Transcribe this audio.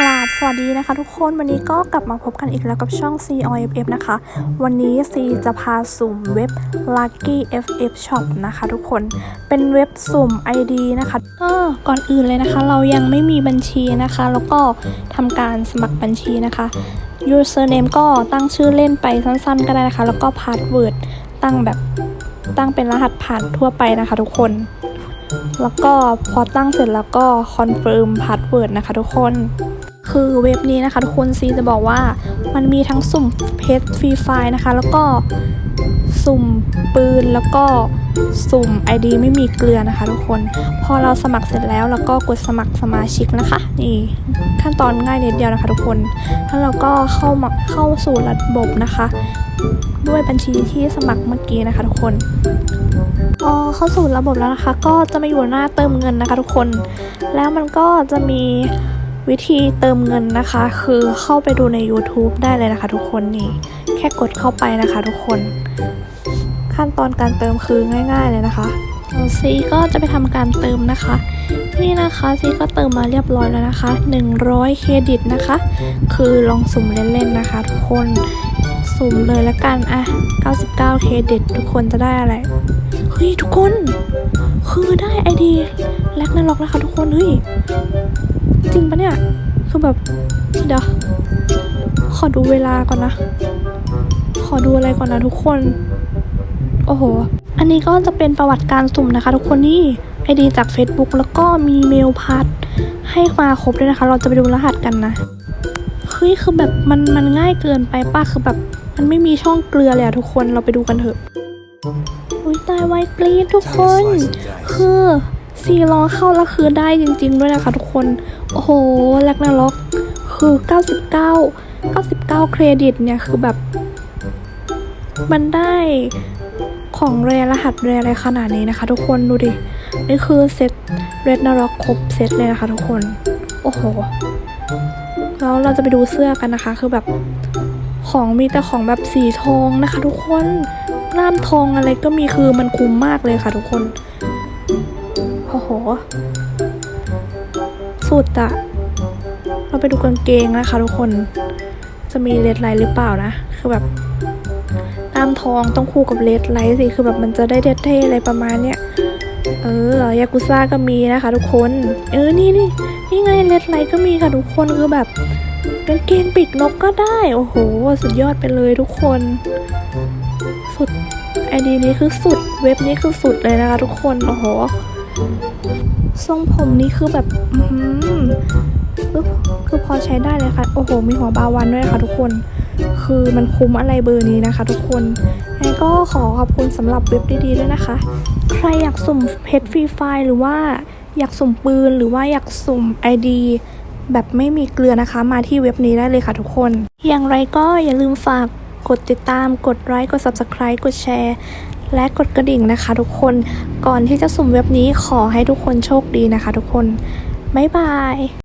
กราบสวัสดีนะคะทุกคนวันนี้ก็กลับมาพบกันอีกแล้วกับช่อง C O F F นะคะ วันนี้ C จะพาสุ่มเว็บ Lucky FF Shop นะคะทุกคนเป็นเว็บสุ่ม ID นะคะก็ก่อนอื่นเลยนะคะ เรายังไม่มีบัญชีนะคะ แล้วก็ทำการสมัครบัญชีนะคะ username ก็ตั้งชื่อเล่นไปสั้นๆ ก็ได้นะคะ แล้วก็ password ตั้งแบบตั้งเป็นรหัสผ่านทั่วไปนะคะ ทุกคนแล้วก็พอตั้งเสร็จแล้วก็คอนเฟิร์มพาสเวิร์ดนะคะทุกคน คือเว็บนี้นะคะทุกคนซีจะบอกว่ามันมีทั้งสุ่มเพจฟรีไฟนะคะ แล้วก็สุ่มปืนแล้วก็สุ่ม ID ไม่มีเกลือนะคะทุกคน พอเราสมัครเสร็จแล้วแล้วก็กดสมัครสมาชิกนะคะ นี่ขั้นตอนง่ายนิดเดียวนะคะทุกคนแล้วเราก็เข้ามาเข้าสู่ระบบนะคะ ด้วยบัญชีที่สมัครเมื่อกี้นะคะทุกคนพอเข้าสู่ระบบแล้วนะคะ ก็จะมาอยู่หน้าเติมเงินนะคะทุกคน แล้วมันก็จะมี วิธีเติมเงินนะคะ คือเข้าไปดูใน YouTube ได้เลยนะคะ ทุกคนนี่ แค่กดเข้าไปนะคะทุกคน ขั้นตอนการเติมคือง่าย ๆเลยนะคะซีก็จะไปทำการเติมนะคะ นี่นะคะซีก็เติมมาเรียบร้อยแล้วนะคะ 100 เครดิตนะคะ คือลองสุ่มเล่นๆนะคะ ทุกคนสุ่มเลยละกันอะ99 เครดิต ทุกคนจะได้อะไร เฮ้ย ทุกคน คือได้ไอดีแลกนาล็อกนะคะทุกคน เฮ้ย จริงปะเนี่ย คือแบบ เดี๋ยว ขอดูเวลาก่อนนะ ขอดูอะไรก่อนนะทุกคน โอ้โห อันนี้ก็จะเป็นประวัติการสุ่มนะคะ ทุกคนนี่ไอดีจาก Facebook แล้วก็มีเมลพัดให้มาครบด้วยนะคะ เราจะไปดูรหัสกันนะเฮ้ยคือแบบมันมันง่ายเกินไปป้าคือแบบ มันไม่มีช่องเกลือเลยอะทุกคนเราไปดูกันเถอะอุ้ยตายไวกรีดทุกคน คือ ซีรอเข้าแล้วคือได้จริง ๆ ด้วยนะคะทุกคน โอ้โหแลกนาล็อกคือ 99 99 เครดิตเนี่ยคือแบบ มันได้ของแรรหัสแรอะไรขนาดนี้นะคะ ทุกคนดูดิ นี่คือเซตเรดนาร็อกครบเซตเลยนะคะทุกคน โอ้โห แล้วเราจะไปดูเสื้อกันนะคะ คือแบบของมีแต่ของแบบสีทองนะคะ ทุกคนกล้ามทองอะไรก็มีคือมันคุ้มมากเลยค่ะ ทุกคน โอ้โห สุดอะเราไปดูกางเกงนะคะทุกคน จะมีเลดไลท์หรือเปล่านะ คือแบบกล้ามทองต้องคู่กับเลดไลท์สิ คือแบบมันจะได้เท่ๆอะไรประมาณเนี้ย เออยากุซ่าก็มีนะคะทุกคน เออ นี่นี่นี่ไงเลดไลท์ก็มีค่ะทุกคน คือแบบกางเกงปีกนกก็ได้ โอ้โห สุดยอดไปเลยทุกคน สุดไอดีนี้คือสุด เว็บนี้คือสุดเลยนะคะทุกคน โอ้โห ทรงผมนี้คือแบบอือหือคือคือพอใช้ได้เลยค่ะ โอ้โห มีหัวบาวันด้วยค่ะทุกคน คือมันคุ้มอะไรเบอร์นี้นะคะทุกคนงั้นก็ขอขอบคุณสำหรับเว็บดีๆด้วยนะคะ ใครอยากสุ่มเพชรฟรีไฟล์หรือว่าอยากสุ่มปืนหรือว่าอยากสุ่ม ID แบบไม่มีเกลือนะคะ มาที่เว็บนี้ได้เลยค่ะทุกคน อย่างไรก็อย่าลืมฝากกดติดตาม กดไลค์ กด Subscribe กดแชร์ และกดกระดิ่งนะคะ ทุกคนก่อนที่จะสุ่มเว็บนี้ขอให้ทุกคนโชคดีนะคะ ทุกคนบ๊ายบาย